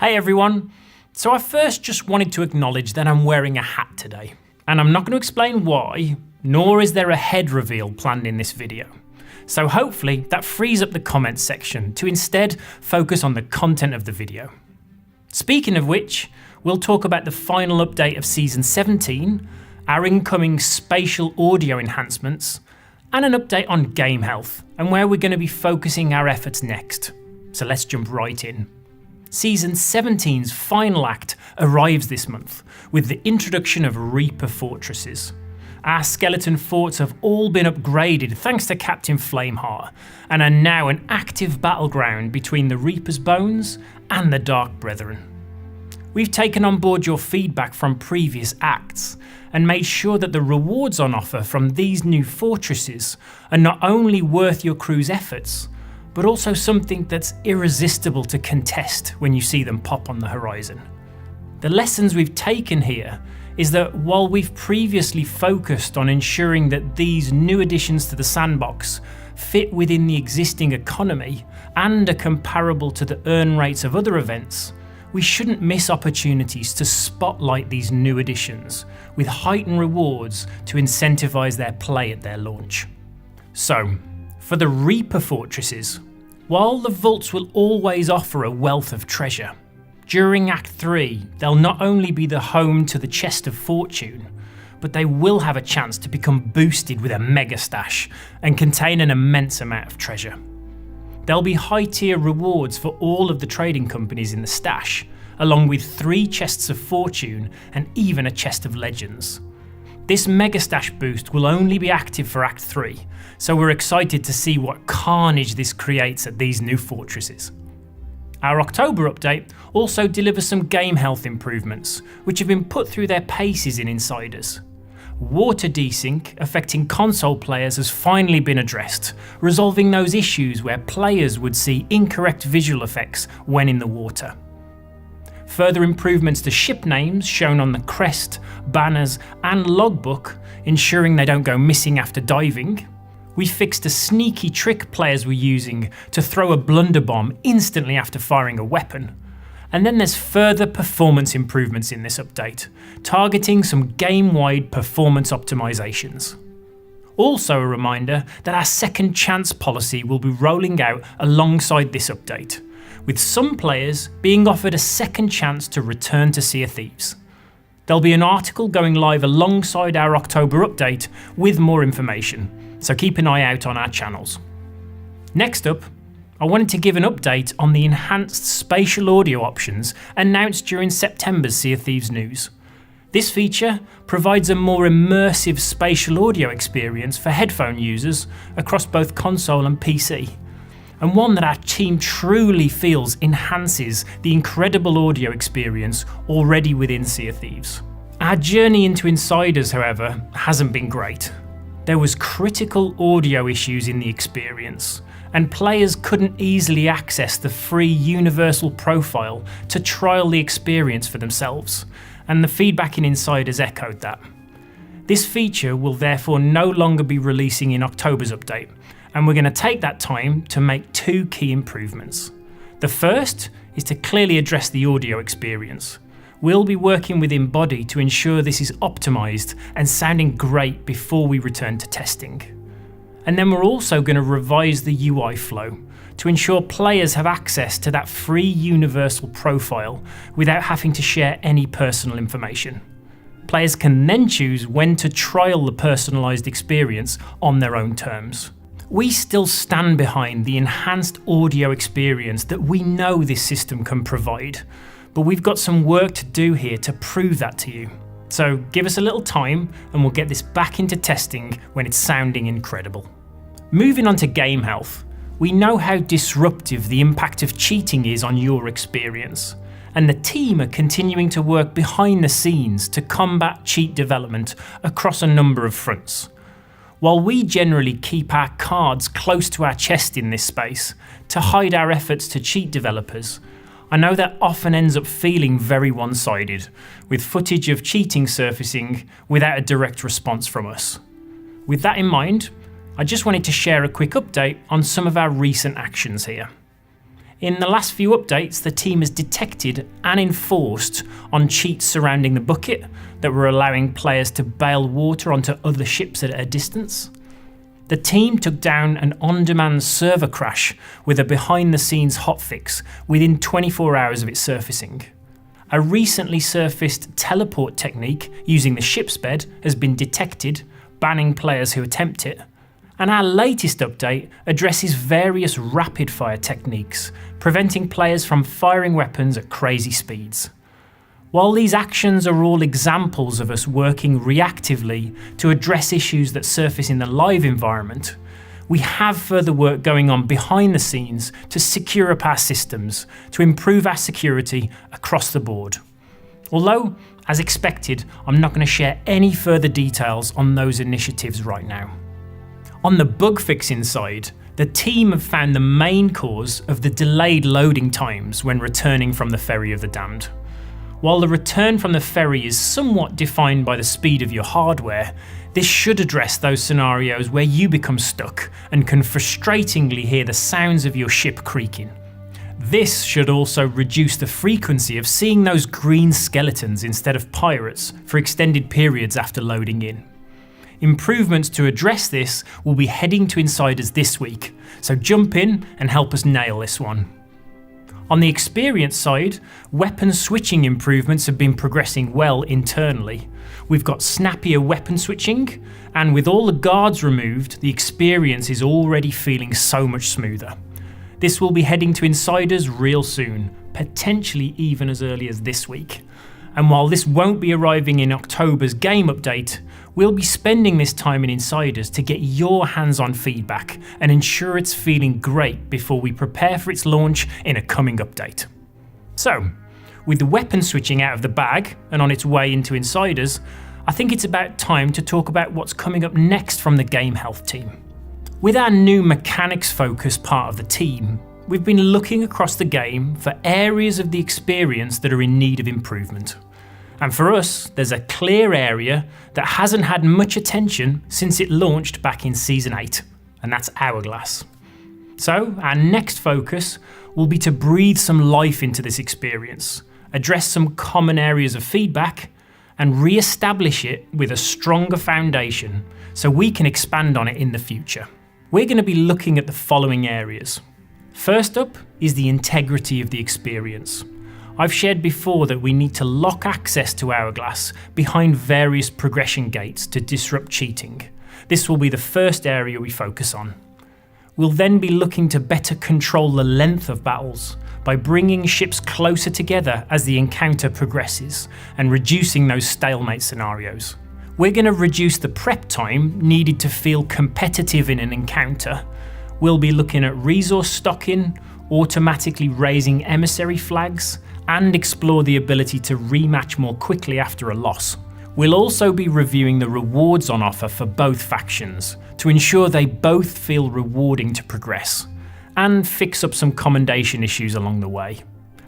Hey everyone! So I first just wanted to acknowledge that I'm wearing a hat today. And I'm not going to explain why, nor is there a head reveal planned in this video. So hopefully that frees up the comments section to instead focus on the content of the video. Speaking of which, we'll talk about the final update of Season 17, our incoming spatial audio enhancements, and an update on game health and where we're going to be focusing our efforts next. So let's jump right in. Season 17's final act arrives this month with the introduction of Reaper Fortresses. Our skeleton forts have all been upgraded thanks to Captain Flameheart and are now an active battleground between the Reaper's Bones and the Dark Brethren. We've taken on board your feedback from previous acts and made sure that the rewards on offer from these new fortresses are not only worth your crew's efforts, but also something that's irresistible to contest when you see them pop on the horizon. The lessons we've taken here is that while we've previously focused on ensuring that these new additions to the sandbox fit within the existing economy and are comparable to the earn rates of other events, we shouldn't miss opportunities to spotlight these new additions with heightened rewards to incentivise their play at their launch. So, for the Reaper fortresses, while the vaults will always offer a wealth of treasure, during Act 3 they'll not only be the home to the Chest of Fortune, but they will have a chance to become boosted with a mega stash and contain an immense amount of treasure. There'll be high tier rewards for all of the trading companies in the stash, along with three chests of fortune and even a chest of legends. This Mega Stash boost will only be active for Act 3, so we're excited to see what carnage this creates at these new fortresses. Our October update also delivers some game health improvements, which have been put through their paces in Insiders. Water desync affecting console players has finally been addressed, resolving those issues where players would see incorrect visual effects when in the water. Further improvements to ship names shown on the crest, banners, and logbook, ensuring they don't go missing after diving. We fixed a sneaky trick players were using to throw a blunder bomb instantly after firing a weapon. And then there's further performance improvements in this update, targeting some game wide performance optimizations. Also, a reminder that our second chance policy will be rolling out alongside this update, with some players being offered a second chance to return to Sea of Thieves. There'll be an article going live alongside our October update with more information, so keep an eye out on our channels. Next up, I wanted to give an update on the enhanced spatial audio options announced during September's Sea of Thieves news. This feature provides a more immersive spatial audio experience for headphone users across both console and PC and one that our team truly feels enhances the incredible audio experience already within Sea of Thieves. Our journey into Insiders, however, hasn't been great. There was critical audio issues in the experience, and players couldn't easily access the free universal profile to trial the experience for themselves, and the feedback in Insiders echoed that. This feature will therefore no longer be releasing in October's update, and we're going to take that time to make two key improvements. The first is to clearly address the audio experience. We'll be working with Embody to ensure this is optimized and sounding great before we return to testing. And then we're also going to revise the UI flow to ensure players have access to that free universal profile without having to share any personal information. Players can then choose when to trial the personalised experience on their own terms we still stand behind the enhanced audio experience that we know this system can provide, but we've got some work to do here to prove that to you. So give us a little time and we'll get this back into testing when it's sounding incredible. Moving on to game health, we know how disruptive the impact of cheating is on your experience, and the team are continuing to work behind the scenes to combat cheat development across a number of fronts. While we generally keep our cards close to our chest in this space to hide our efforts to cheat developers, I know that often ends up feeling very one sided, with footage of cheating surfacing without a direct response from us. With that in mind, I just wanted to share a quick update on some of our recent actions here. In the last few updates, the team has detected and enforced on cheats surrounding the bucket that were allowing players to bail water onto other ships at a distance. The team took down an on demand server crash with a behind the scenes hotfix within 24 hours of its surfacing. A recently surfaced teleport technique using the ship's bed has been detected, banning players who attempt it, and our latest update addresses various rapid fire techniques, preventing players from firing weapons at crazy speeds. While these actions are all examples of us working reactively to address issues that surface in the live environment, we have further work going on behind the scenes to secure up our systems, to improve our security across the board. Although, as expected, I'm not going to share any further details on those initiatives right now. On the bug fixing side, the team have found the main cause of the delayed loading times when returning from the Ferry of the Damned. While the return from the ferry is somewhat defined by the speed of your hardware, this should address those scenarios where you become stuck and can frustratingly hear the sounds of your ship creaking. This should also reduce the frequency of seeing those green skeletons instead of pirates for extended periods after loading in. Improvements to address this will be heading to Insiders this week, so jump in and help us nail this one. On the experience side, weapon switching improvements have been progressing well internally. We've got snappier weapon switching, and with all the guards removed, the experience is already feeling so much smoother. This will be heading to Insiders real soon, potentially even as early as this week. And while this won't be arriving in October's game update, We'll be spending this time in Insiders to get your hands on feedback and ensure it's feeling great before we prepare for its launch in a coming update. So, with the weapon switching out of the bag and on its way into Insiders, I think it's about time to talk about what's coming up next from the Game Health team. With our new mechanics focused part of the team, we've been looking across the game for areas of the experience that are in need of improvement. And for us, there's a clear area that hasn't had much attention since it launched back in Season 8, and that's Hourglass. So, our next focus will be to breathe some life into this experience, address some common areas of feedback, and re establish it with a stronger foundation so we can expand on it in the future. We're going to be looking at the following areas. First up is the integrity of the experience. I've shared before that we need to lock access to Hourglass behind various progression gates to disrupt cheating. This will be the first area we focus on. We'll then be looking to better control the length of battles by bringing ships closer together as the encounter progresses and reducing those stalemate scenarios. We're going to reduce the prep time needed to feel competitive in an encounter. We'll be looking at resource stocking, automatically raising emissary flags, and explore the ability to rematch more quickly after a loss. We'll also be reviewing the rewards on offer for both factions to ensure they both feel rewarding to progress, and fix up some commendation issues along the way.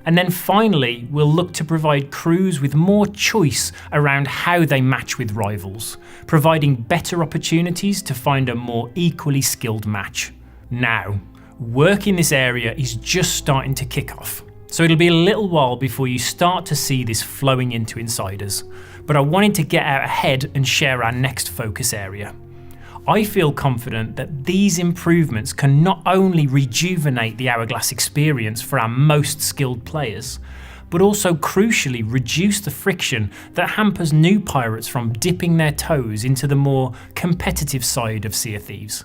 And then finally, we'll look to provide crews with more choice around how they match with rivals, providing better opportunities to find a more equally skilled match. Now, work in this area is just starting to kick off. So it'll be a little while before you start to see this flowing into insiders, but I wanted to get out ahead and share our next focus area. I feel confident that these improvements can not only rejuvenate the Hourglass experience for our most skilled players, but also crucially reduce the friction that hampers new pirates from dipping their toes into the more competitive side of Sea of Thieves.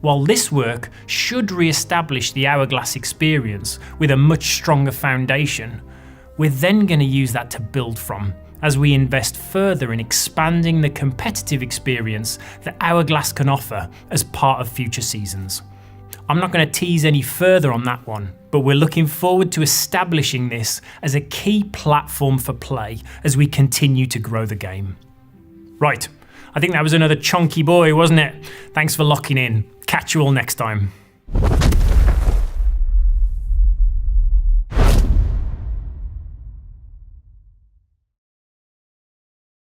While this work should re establish the Hourglass experience with a much stronger foundation, we're then going to use that to build from as we invest further in expanding the competitive experience that Hourglass can offer as part of future seasons. I'm not going to tease any further on that one, but we're looking forward to establishing this as a key platform for play as we continue to grow the game. Right, I think that was another chunky boy, wasn't it? Thanks for locking in. Catch you all next time.